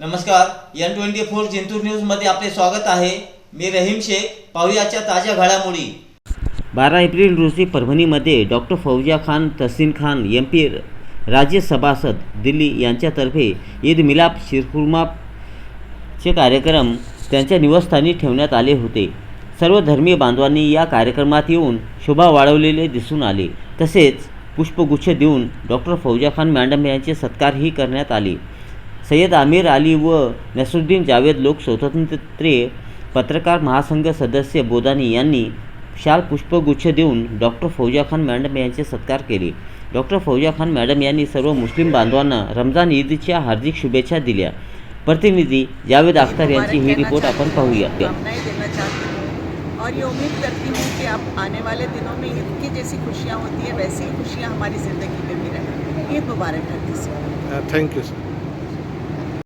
नमस्कार N twenty four Jintur न्यूजमध्ये आपले स्वागत आहे. मी रहीम शेख पाहुयाच्या ताज्या घडामोडी. बारा एप्रिल रोजी परभणीमध्ये doctor Fauzia Khan Tahseen Khan M P राज्य सभासद दिल्ली यांच्यातर्फे ईद मिलाप शिरकुर्माचे कार्यक्रम त्यांच्या निवासस्थानी ठेवण्यात आले होते. सर्व धर्मीय बांधवांनी या कार्यक्रमात येऊन शोभा वाढवलेले दिसून आले. तसेच पुष्पगुच्छ देऊन डॉक्टर फौजा खान मॅडम यांचे सत्कारही करण्यात आले. सय्यद आमिर अली व नसरुद्दीन जावेद लोक स्वातंत्र्य पत्रकार महासंघ सदस्य बोदानी यांनी शाल पुष्पगुच्छ देऊन डॉक्टर फौजा खान मॅडम यांचे सत्कार केले. डॉक्टर फौजा खान मॅडम यांनी सर्व मुस्लिम बांधवांना रमज़ान ईदच्या हार्दिक शुभेच्छा दिल्या. प्रतिनिधी जावेद अख्तर यांची ही रिपोर्ट आपण पाहूया. और ये उम्मीद करती हूँ कि अब आने वाले दिनों में ईद की जैसी खुशियाँ होती है वैसी ही खुशियाँ हमारी ज़िंदगी में भी रहें ईद मुबारक हर किसी को सर